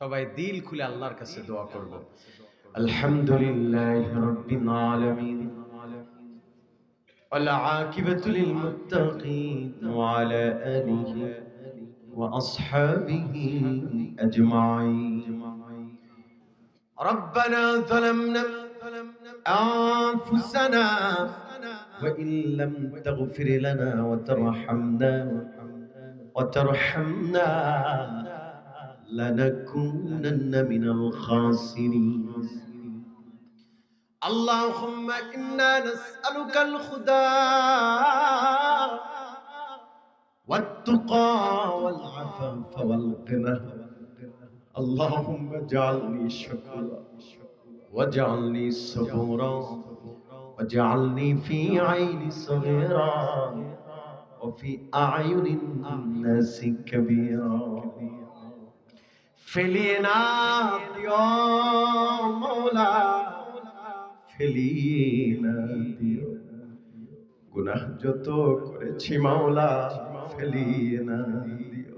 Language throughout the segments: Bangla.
সবাই দিল খুলে আল্লাহর কাছে দোয়া করব الحمد لله رب العالمين والعاقبة للمتقين وعلى آله وأصحابه أجمعين ربنا ظلمنا أنفسنا وإن لم تغفر لنا وترحمنا وترحمنا لنكونن من الخاسرين. اللهم إنا نسألك الهدى والتقى والعفاف والغنى. اللهم اجعلني شكورا واجعلني صبورا واجعلني في عين صغيرا وفي أعين الناس كبيرا. ফেলিনা দিও মৌলা ফেলিনা দিও। গুনাহ যত করেছি মাওলা ফেলিনা দিও।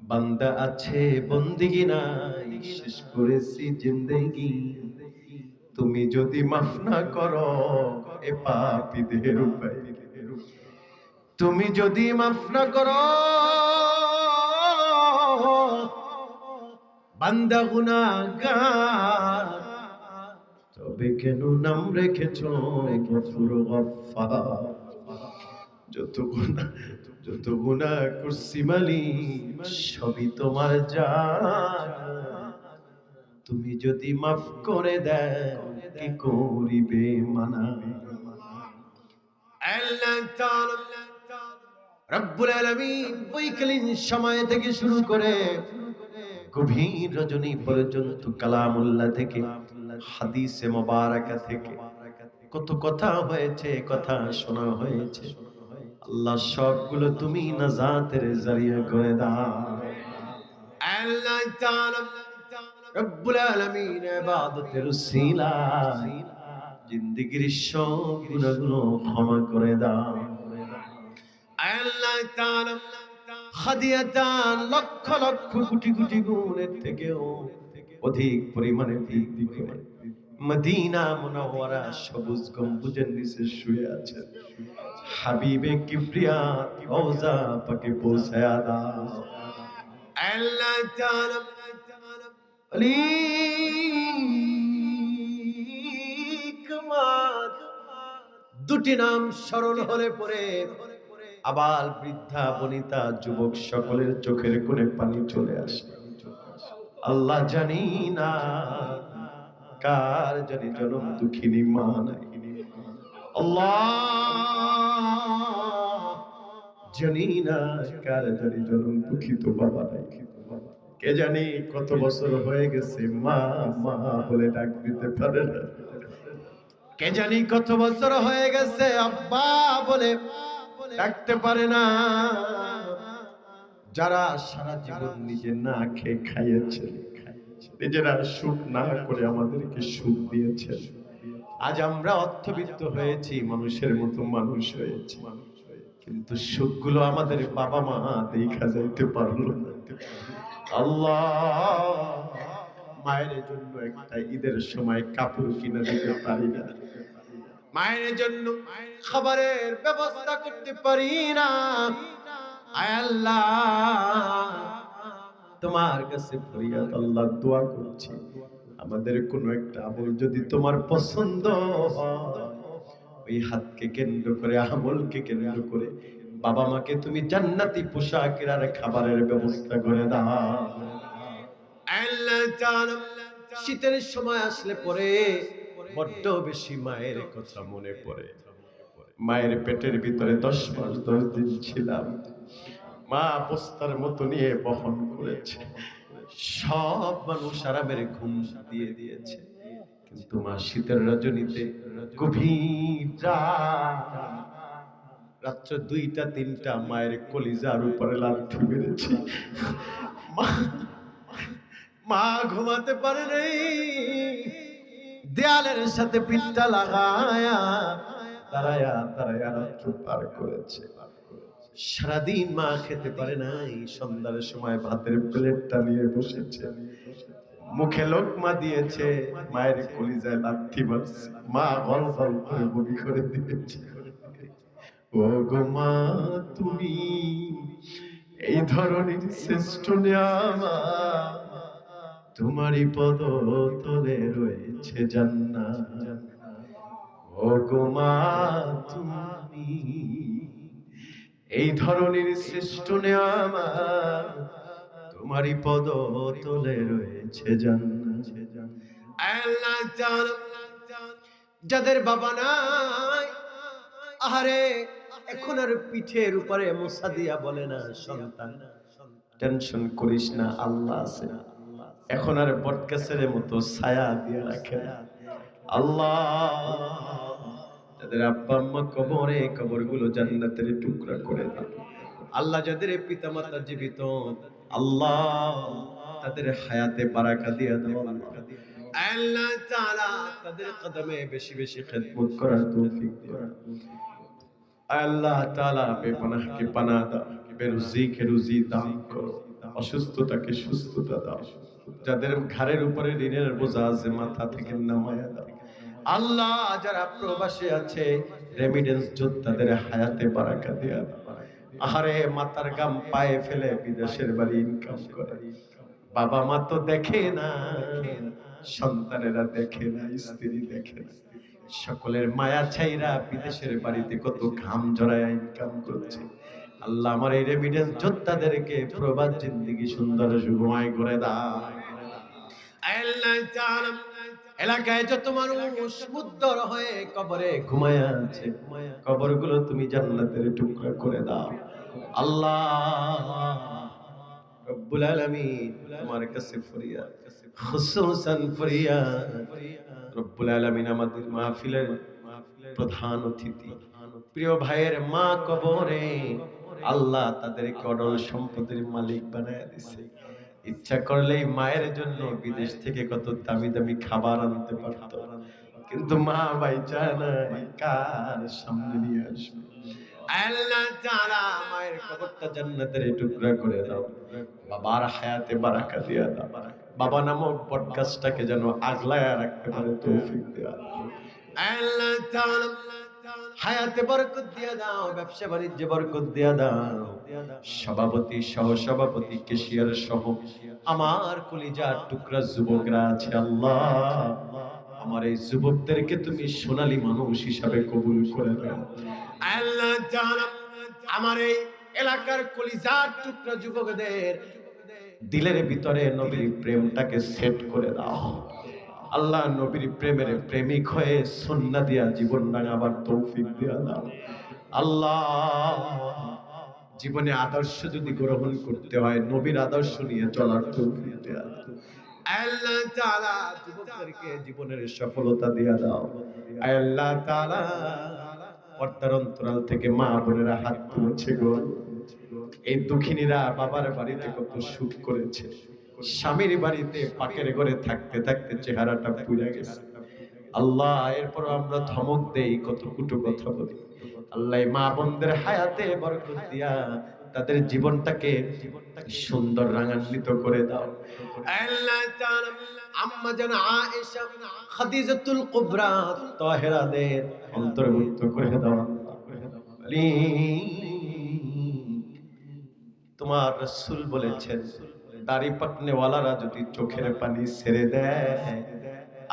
বান্দা আছে, বন্দিগি নাই, শেষ করেছি জিন্দেগি। তুমি যদি মাফ না করো, এ পাপীদের উপায়। তুমি যদি মাফ না করো বান্দা গুনাহগার। তবে কেন নাম রেখেছ যত গুনাহ যত গুনাহ করছি মালি সবই তোমার জান। তুমি যদি মাফ করে দেও, কি করিবে মানা? রব্বুল আলামিন বৈকালীন সময় থেকে শুরু করে গভীর রজনী পর্যন্ত কালামুল্লাহ থেকে হাদিসে মোবারকা থেকে কত কথা হয়েছে কথা শোনা হয়েছে। আল্লাহ সবগুলো তুমি নাজাতের জারিয়া করে দাও। আল্লাহ তাআলা রব্বুল আলামিন ইবাদতের উসিলা জিন্দেগীর সব গুনাহগুলো ক্ষমা করে দাও। আল্লাহ তাআলা হাদিয়াতান লক্ষ লক্ষ কোটি কোটি গুণের থেকেও অধিক পরিমাণে মদিনা মুনাওয়ারা সবুজ গম্বুজের নিচে শুয়ে হাবিবে কিবরিয়া পাকে পৌঁছায়া দাও আল্লাহ দুটি নাম স্মরণ হলে পরে আবার বৃদ্ধা বনিতা যুবক সকলের চোখের কোণে পানি চলে আসে। আল্লাহ জানি না কার জানি জনম দুঃখিনী মা নাই। জানি না কার জানি জনম দুঃখিত বাবা নাই। কে জানি কত বছর হয়ে গেছে মা মা বলে ডাক দিতে পারে না। কে জানি কত বছর হয়ে গেছে আব্বা বলে ডাকতে পারে না। যারা সারা জীবন নিজে না খেয়ে খাইয়েছে, নিজেরা সুখ না করে আমাদেরকে সুখ দিয়েছে। আজ আমরা অর্থবিত্ত হয়েছি, মানুষের মতো মানুষ হয়েছি। কিন্তু সুখগুলো আমাদের বাবা মা দেখা যাইতে পারল আল্লাহ, মায়ের জন্য একটা ঈদের সময় কাপড় কিনে দিতে পারি না। মায়ের জন্য খাবারের ব্যবস্থা করতে পারি না আয় আল্লাহ তোমার কাছে ফরিয়াদ আল্লাহ দোয়া করছি আমাদের কোন একটা আমল যদি তোমার পছন্দ ওই হাতকে কেন্দ্র করে আমলকে কেন্দ্র করে বাবা মাকে তুমি জান্নাতি পোশাকের আর খাবারের ব্যবস্থা করে দাও আল্লাহ শীতের সময় আসলে পরে বড্ড বেশি মায়ের কথা মনে পড়ে। মায়ের পেটের ভিতরে দশ মাস দশ দিন ছিলাম। মা বস্তার মতো নিয়ে বহন করেছে। সব মানুষ আরামের ঘুম দিয়ে দিয়েছে। কিন্তু মা শীতের রজনীতে গভীর রাত্র দুইটা, তিনটা মায়ের কলিজার উপরে লাঠি মেরেছে। মা মা ঘুমাতে পারে নাই। দেয়ালের সাথে পিঠটা লাগায়া, দাঁড়ায়া দাঁড়ায়া রাত্র পার করেছে। সারাদিন মা খেতে পারে নাই, সন্ধ্যার সময় ভাতের প্লেটটা নিয়ে বসেছে। মুখে লোকমা দিয়েছে, মায়ের কলিজায় লাথি মারছে। মা গল গল করে বমি করে দিয়েছে। ও গো মা, তুমি এই ধরনের শ্রেষ্ঠ নিয়ামা। তোমারই পদ তলে রয়েছে জান্নাত। ও গো মা, তুমি এই ধরনের শ্রেষ্ঠ নিয়ামা তোমারই পদ তলে রয়েছে যাদের বাবা নাই, আহারে, এখন আর পিঠের উপরে মোসা দিয়া বলে না, সন্তান। টেনশন করিস না, আল্লাহ আছে। এখন আর বটগাছের মতো ছায়া দিয়ে রাখে আল্লাহ, যাদের আব্বা আম্মা কবরে, কবরগুলো জান্নাতের টুকরা করে দাও। আল্লাহ যাদের পিতা মাতা জীবিত, আল্লাহ তাদের হায়াতে বারাকা দিয়ে দাও আল্লাহ। তাআলা তাদের কদমে বেশি বেশি খেদমত করার তৌফিক দিও। আল্লাহ তাআলা বেপনাহকে পানা দাও, বেরুজিকে রুজি দান করো, অসুস্থতাকে সুস্থতা দাও। যাদের ঘাড়ের উপরে ঋণের বোঝা আছে, মাথা থেকে নামায়া দাও। আল্লাহ যারা প্রবাসে আছে রেমিডেন্স যোদ্ধাদের হায়াতে বারাকা দিয়া আহারে মাথার গাম পায়ে ফেলে বিদেশের বাড়ি ইনকাম করে। বাবা মা তো দেখে না, সন্তানেরা দেখে না, স্ত্রী দেখে না। সকলের মায়া ছাইরা বিদেশের বাড়িতে কত ঘাম জড়ায় ইনকাম করছে। আল্লাহ আমার এই রেমিডেন্স যোদ্ধাদেরকে প্রবাদ জিন্দিগি সুন্দর সুগময় করে দাও। এলাকায় যত মানুষ মুদ্দর হয়ে কবরে ঘুমায় আছে, কবরগুলো তুমি জান্নাতের টুকরা করে দাও। আল্লাহ রব্বুল আলামিন তোমার কাছে ফরিয়াদ, খুসুসান ফরিয়াদ। রব্বুল আলামিন আমাদের মাহফিলের প্রধান অতিথি। প্রিয় ভাইয়ের মা কবরে আল্লাহ তাদেরকে অডল সম্পদের মালিক বানায় দিছে। ইচ্ছা করলেই মায়ের জন্য বিদেশ থেকে কত দামি দামি খাবার আনতে পারত। কিন্তু মা ভাই চায় না কার সামনে নিয়ে আসবে? আল্লাহ যেন আগলায় রাখতে পারে, তৌফিক আল্লাহ হায়াতে বরকত দিয়া দাও, ব্যবসা বাণিজ্যে বরকত দিয়া দাও। সভাপতি সহ সভাপতি কেশিয়ার সহ আমার কলিজার টুকরা যুবকরা আছে আল্লাহ। আমার এই যুবকদেরকে তুমি সোনালী মানুষ হিসাবে কবুল করে দাও আমার এই এলাকার কলিজার টুকরা যুবকদের দিলের ভিতরে নবীর প্রেমটাকে সেট করে দাও। আল্লাহ নবীর প্রেমের প্রেমিক হয়ে সন্না দিয়া জীবন রাঙাবার তৌফিক দিয়া দাও। আল্লাহ, জীবনে আদর্শ যদি গ্রহণ করতে হয়, নবীর আদর্শ নিয়ে চলার তৌফিক দেয়া জীবনের সফলতা দাও। আল্লাহ অন্তরাল থেকে মা হাত গো। এই দুঃখিনীরা বাবার বাড়িতে কত সুখ করেছে। স্বামীর বাড়িতে পাকের ঘরে থাকতে থাকতে চেহারাটা পুড়ে গেছে। আল্লাহ এরপর আমরা ধমক দেই কত কুটু কথা বলি। আল্লাহ মা বোনদের হায়াতে বরকত দিয়া তাদের জীবনটাকে সুন্দর রাঙান্বিত করে দাও। আল্লাহ তাআলা আম্মা জান আয়েশা খাদিজাতুল কুবরা তাহেরাদের অন্তর্ভুক্ত করে দাও তোমার রাসূল বলেছেন দাড়ি পাকনেওয়ালারা যদি চোখের পানি ছেড়ে দেয়,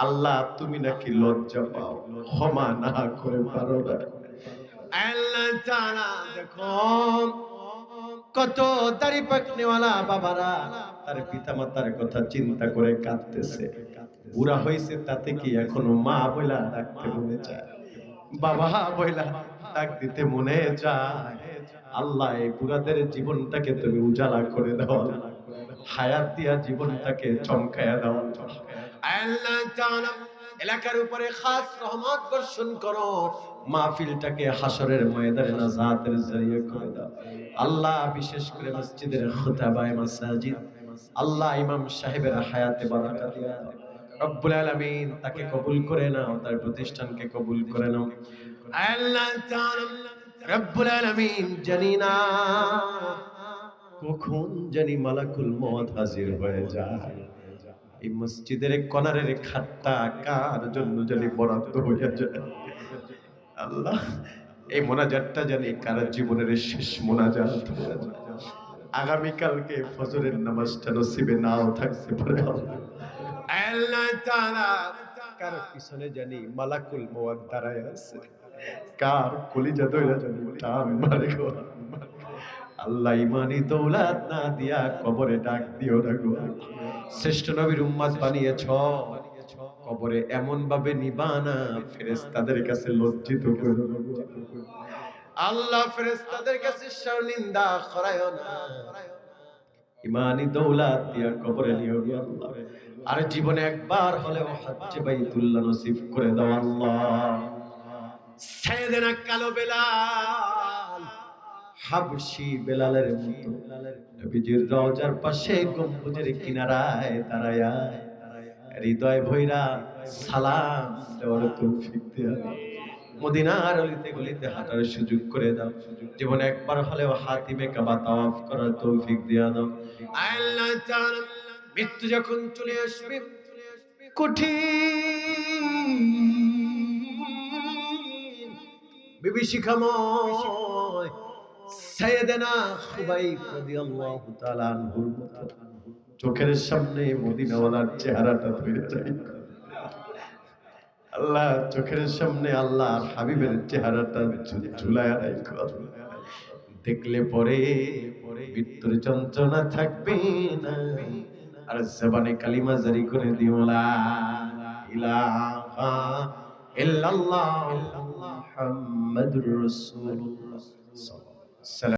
আল্লাহ তুমি নাকি লজ্জা পাও। ক্ষমা না করে পারো না। আল্লাহ কথা চিন্তা করে কাঁদতেছে। বুড়া হয়েছে তাতে কি এখনও মা বাবা বইলা দিতে মনে আল্লাহ এই বুড়াদের জীবনটাকে তুমি উজালা করে দাও। হায়াত দিয়া জীবনটাকে চমকায়া দাও এলাকার উপরে খাস রহমত বর্ষণ করো। মাহফিলটাকে হাসরের ময়দানে নাজাতের জরিয়া করে দাও। আল্লাহ, বিশেষ করে মসজিদের খুতাবায়ে মাসাজিদ। আল্লাহ, ইমাম সাহেবের হায়াতে বারাকা দিয়া রব্বুল আলামিন তাকে কবুল করে নাও, তার প্রতিষ্ঠানকে কবুল করে নাও। আল্লাহ তাআলা রব্বুল আলামিন জানি না। কখন জানি মালাকুল মত হাজির হয়ে যায় এই মসজিদের কনারের খাটটা কার জন্য জানি বরাদ্দ হয়ে যায় আল্লাহ, এই মোনাজাতটা জানি কার জীবনের শেষ মোনাজাত। আগামীকালকে ফজরের নামাজটা নসিবে নাও থাকতে পারে আল্লাহ। তাআলা কার পিছনে জানি মালাকুল মওয়াত দাঁড়ায় আছে কার কলিজা দইরা জানি টান মারে আল্লাহ ইমানি দৌলাত না দিয়া কবরে ডাক দিও না গো শ্রেষ্ঠ নবীর উম্মাত বানিয়েছ, কবরে এমন ভাবে নিবানা ফেরেশতাদের কাছে লজ্জিত করো। আল্লাহ। ফেরেশতাদের কাছে শর্মিন্দা করায়ও না। ইমানি দৌলাত দিয়া কবরে নিও আল্লাহ। আর জীবনে একবার হলেও হজ্জে বাইতুল্লাহ নসিব করে দাও আল্লাহ। সাইয়েদনা কালো বেলাল হাবশি বেলালের মতো। নবীজির রওজার পাশে গম্বুজের কিনারায় দাঁড়ায়া হৃদয় ভৈরা সালাম দেওয়ার তৌফিক দিয়া। মদিনার অলিতে গলিতে হাঁটার সুযোগ করে দাও। জীবনে একবার হলেও হাতিমে কাবা তাওয়াফ করার তৌফিক দিয়া দাও। আল্লাহ তাআলা মৃত্যু যখন চলে আসবে, কঠিন, বিভীষিকাময় সাইয়েদেনা খুবাইব রাদিয়াল্লাহু তাআলা আনহুর চোখের সামনে মদিনাওয়ালার চেহারাটা ধরে যায়। আল্লাহ, চোখের সামনে আল্লাহর হাবিবের চেহারাটা ঝুলায় রাখো দেখলে পরে মৃত্যুর যন্ত্রণা থাকবে না। আর জবানে কালিমা জারি করে দিও ইলাহা ইল্লাল্লাহ, মুহাম্মাদুর রাসূলুল্লাহ। السلام